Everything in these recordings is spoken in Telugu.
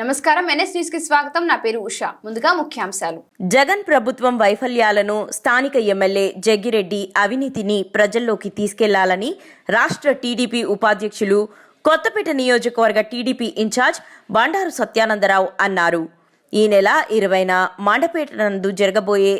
నమస్కారం. ఎన్ఎస్ న్యూస్కి స్వాగతం. నా పేరు ఉషా. ముందుగా ముఖ్యాంశాలు. జగన్ ప్రభుత్వం వైఫల్యాలను స్థానిక ఎమ్మెల్యే జగ్గిరెడ్డి అవినీతిని ప్రజల్లోకి తీసుకెళ్ళాలని రాష్ట్ర టీడీపీ ఉపాధ్యక్షులు కొత్తపేట నియోజకవర్గ టీడీపీ ఇన్ఛార్జ్ బండారు సత్యానందరావు అన్నారు. ఈ నెల ఇరవైన మండపేట నందు జరగబోయే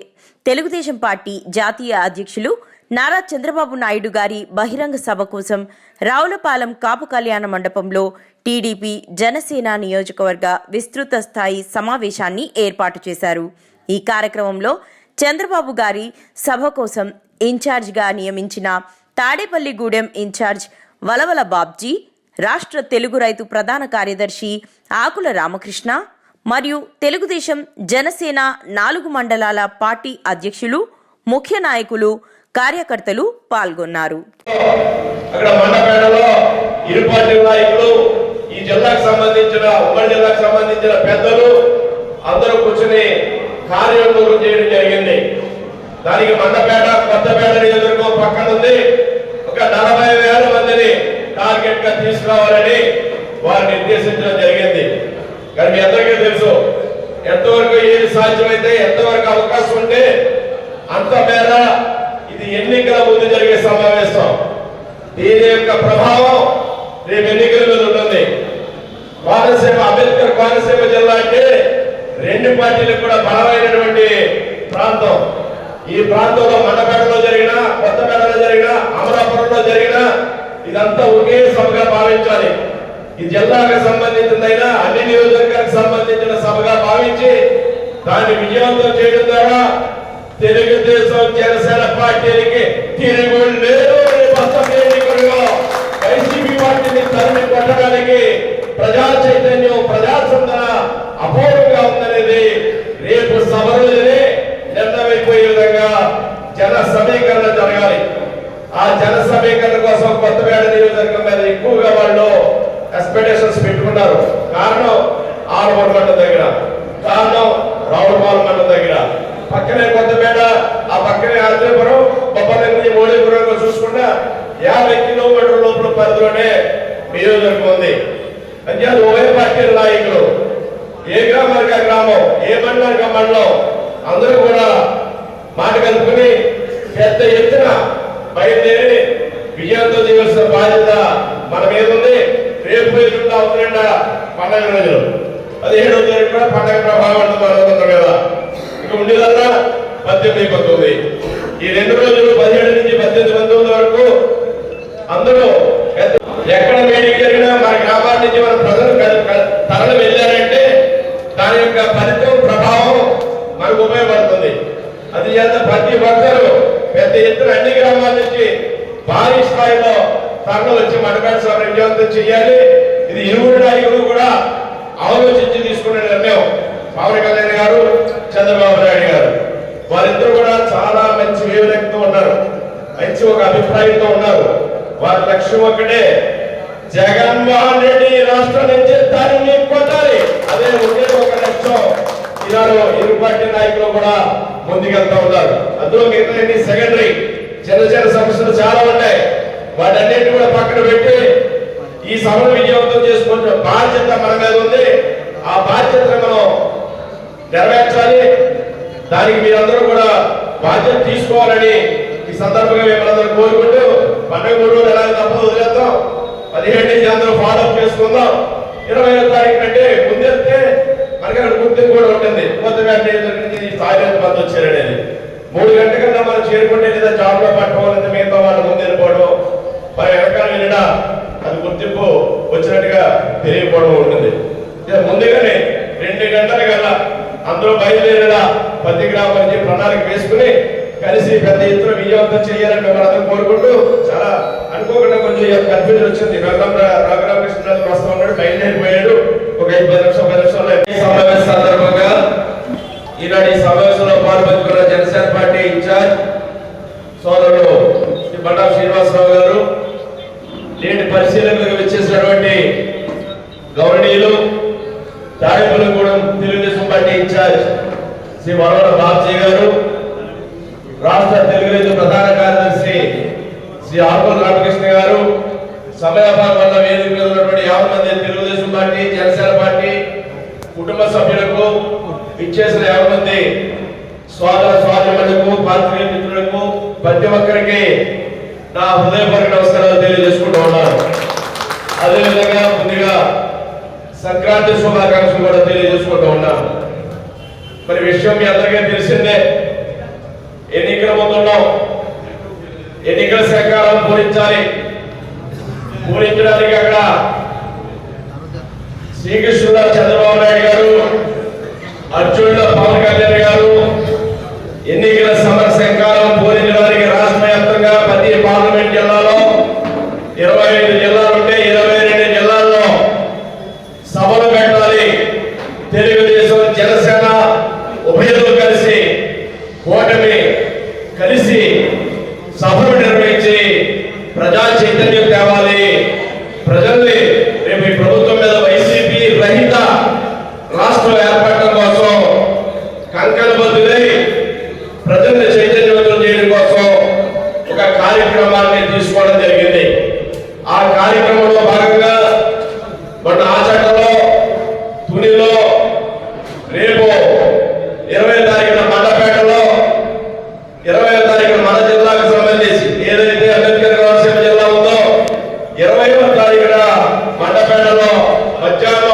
తెలుగుదేశం పార్టీ జాతీయ అధ్యక్షులు నారా చంద్రబాబు నాయుడు గారి బహిరంగ సభ కోసం రావులపాలెం కాపు కళ్యాణ మండపంలో టీడీపీ జనసేన నియోజకవర్గ విస్తృత స్థాయి సమావేశాన్ని ఏర్పాటు చేశారు. ఈ కార్యక్రమంలో చంద్రబాబు గారి సభ కోసం ఇన్ఛార్జిగా నియమించిన తాడేపల్లిగూడెం ఇన్ఛార్జ్ వలవల బాబ్జీ రాష్ట్ర తెలుగు రైతు ప్రధాన కార్యదర్శి ఆకుల రామకృష్ణ మరియు తెలుగుదేశం జనసేన నాలుగు మండలాల పార్టీ అధ్యక్షులు ముఖ్య నాయకులు కార్యకర్తలు పాల్గొన్నారు. అక్కడ ఇరు పార్టీ నాయకులు సంబంధించిన ఉమ్మడి జిల్లాకు సంబంధించిన పెద్దలు అందరూ కూర్చుని కార్యోన్ముఖం చేయడం జరిగింది. దానికి మండపేట కొత్తపేట నియోజకవర్గం పక్కన ఉంది. ఒక నలభై వేల మందిని టార్గెట్గా తీసుకురావాలని వారు నిర్దేశించడం జరిగింది. కానీ మీ అందరికీ తెలుసు ఎంతవరకు ఏది సాధ్యమైతే ఎంతవరకు అవకాశం ఉంటే అంత మేర ఇది ఎన్నికల ముందు జరిగే సమావేశం. దీని యొక్క ప్రభావం రేపు ఎన్నికల కోనసీమ అంబేద్కర్ కోనసీమ జిల్లా అంటే రెండు పార్టీలకు కూడా బలమైనటువంటి ప్రాంతం. ఈ ప్రాంతంలో మండపేటలో జరిగిన కొత్తపేటలో జరిగిన అమలాపురంలో జరిగిన ఇదంతా ఒకే సభగా భావించాలి. ఈ జిల్లాకు సంబంధించిందైనా అన్ని నియోజకవర్గాలకు సంబంధించిన సభగా భావించి దాన్ని విజయవంతం చేయడం ద్వారా తెలుగుదేశం జనసేన పార్టీలకి తిరుగుళ్ళు లేదు వైసీపీ పార్టీని తరిమి కొట్టడానికి ప్రజా చైతన్యం ప్రజాస్పందన అపూర్వంగా ఉందనేది రేపు సభ నిర్ణయమైపోయే విధంగా జన సమీకరణ జరగాలి. ఆ జన సమీకరణ కోసం కొత్తపేట నియోజకవర్గం మీద ఎక్కువగా వాళ్ళు ఎక్స్పెక్టేషన్స్ పెట్టుకున్నారు. కారణం ఆరుమూరు మండలం దగ్గర. కారణం రావులపాలెం మండలం దగ్గర. పక్కనే కొత్తపేట ఆ పక్కనే ఆంధ్రపురం బొబ్బల మోడీపురంగా మోడీపురం చూసుకుంటా యాభై కిలోమీటర్ల లోపల పరిధిలోనే నియోజకవర్గం ఉంది. అంటే అది ఉభయ నాయకులు. ఏ గ్రామానికి ఆ గ్రామం ఏ మండలానికి ఆ మండలం అందరూ కూడా మాట కలుపుకుని పెద్ద ఎత్తున బయలుదేరి విజయంతో చేయవలసిన బాధ్యత మన మీద ఉంది. రేపు ఎదురుండా అవుతుండ పండగ రోజులు పదిహేడవ తారీఖు కూడా పండగ ప్రభావం ఉంటుంది మన మీద. ఇక ఉండేదల్లా పద్దెనిమిది పంతొమ్మిది ఈ రెండు ఉపయోగపడుతుంది అది చేత ప్రతి ఒక్కరు పెద్ద ఎత్తున అన్ని గ్రామాల నుంచి భారీ స్థాయిలో తరలి వచ్చి మండపేట స్వామి విజయవంతం చేయాలి. ఇది ఇరువురు నాయకులు కూడా ఆలోచించి తీసుకున్న నిర్ణయం పవన్ కళ్యాణ్ గారు చంద్రబాబు నాయుడు గారు. వారిద్దరు కూడా చాలా మంచి వేవలెక్తూ ఉన్నారు. మంచి ఒక అభిప్రాయంతో ఉన్నారు. వారి లక్ష్యం ఒకటే జగన్మోహన్ రెడ్డి రాష్ట్రం నుంచి దానిని కొట్టాలి అదే ఒకే ఒక లక్ష్యం ఈనాడు ఇరు పార్టీ నాయకులు కూడా ముందుకెళ్తా ఉన్నారు. అందులో మిగతా సెకండరీ చిన్న చిన్న సమస్యలు చాలా ఉన్నాయి. వాటన్నిటిని కూడా పక్కన పెట్టి ఈ సభను విజయవంతం చేసుకుంటున్న బాధ్యత మన మీద ఉంది. ఆ బాధ్యతను మనం నెరవేర్చాలి. దానికి మీరందరూ కూడా బాధ్యత తీసుకోవాలని ఈ సందర్భంగా మిమ్మల్ని అందరూ కోరుకుంటూ పండుగ మూడు రోజులు ఎలాగ తప్పదు వదిలేద్దాం. పదిహేడు నుంచి అందరూ ఫాలో అప్ చేసుకుందాం. ఇరవై తారీఖు కంటే ముందెళ్తే మనకి అక్కడ గుర్తింపు కూడా ఉంటుంది. కొత్తపేట నియోజకవర్గం నుంచి స్థాయి మంది వచ్చారనేది మూడు గంటల కన్నా మనం చేరుకుంటే లేదా జాబ్లో పట్టుకోవాలంటే మిగతా వాళ్ళు ముందు వెళ్ళిపోవడం మరి వెనకాల వెళ్ళినా అది గుర్తింపు వచ్చినట్టుగా తెలియకపోవడం ఉంటుంది. ముందుగానే రెండు గంటల కల్లా అందరూ బయలుదేరేలా ప్రతి గ్రామం నుంచి ప్రణాళిక వేసుకుని కలిసి పెద్ద ఎత్తున విజయవంతం చేయాలని మేము అందరం కోరుకుంటూ చాలా అనుకోకుండా కొంచెం కన్ఫ్యూజన్ వచ్చింది. రఘురామ రఘురామకృష్ణరాజు వస్తా ఉన్నాడు బయలుదేరిపోయాడు. ఒక ఐదు పది నిమిషం పది సమావేశ సందర్భంగా ఈనాడు ఈ సమావేశంలో పాల్పంచుకున్న జనసేన పార్టీ ఇన్ఛార్జ్ సోదరుడు శ్రీ బండా శ్రీనివాసరావు గారు నేటి పరిశీలనలకు వచ్చేసినటువంటి గౌరవనీయులు తాడేపల్లిగూడెం తెలుగుదేశం పార్టీ ఇన్ఛార్జ్ శ్రీ వరవర బాబ్జీ గారు రాష్ట్ర తెలుగుదేశం ప్రధాన కార్యదర్శి శ్రీ ఆకుల రామకృష్ణ గారు సమయాభావం వల్ల వేదిక మీద ఉన్నటువంటి యాభై మంది తెలుగుదేశం పార్టీ జనసేన పార్టీ కుటుంబ సభ్యులకు ఇచ్చేసిన యాభై మంది స్వాగత స్వాగతులకు పాత్రికేయ మిత్రులకు ప్రతి ఒక్కరికి నా హృదయపూర్వక నమస్కారాలు తెలియజేసుకుంటూ ఉన్నాను. అదేవిధంగా ముందుగా సంక్రాంతి శుభాకాంక్షలు కూడా తెలియజేసుకుంటూ ఉన్నాను. మరి విషయం మీ అందరికీ తెలిసిందే ఎన్నికల ముందున్నాం. ఎన్నికల సహకారం పూరించాలి. పూరించడానికి అక్కడ శ్రీకృష్ణుల చంద్రబాబు నాయుడు గారు అర్జునుల పవన్ కళ్యాణ్ గారు ఎన్నికల సమర సంకాలం పూరించడానికి రాష్ట్ర వ్యాప్తంగా ప్రతి పార్లమెంట్ జిల్లాలో ఇరవై ఐదు జిల్లాలు ఉంటే ఇరవై రెండు జిల్లాల్లో సభలు పెట్టాలి. తెలుగుదేశం జనసేన ఉభయలు కలిసి కూటమి కలిసి సభలు నిర్వహించి ప్రజా చైతన్యం తేవాలి ప్రజల్ని రేపు ఈ ప్రభుత్వం మీద వైసీపీ రహిత రాష్ట్రం ఏర్పడటం కోసం కంకణబద్దులై ప్రజల్ని చైతన్యవంతం చేయడం కోసం ఒక కార్యక్రమాన్ని తీసుకోవడం జరిగింది. ఆ కార్యక్రమంలో భాగంగా మొన్న ఆచరణలో తునిలో రేపు ఇరవై తారీఖున మండపేటలో ఇరవై తారీఖున మన జిల్లాకు సంబంధించి ఏదైతే అంబేద్కర్ కోనసీమ జిల్లా ఉందో ఇరవై తారీఖున మండపేటలో మధ్యాహ్నం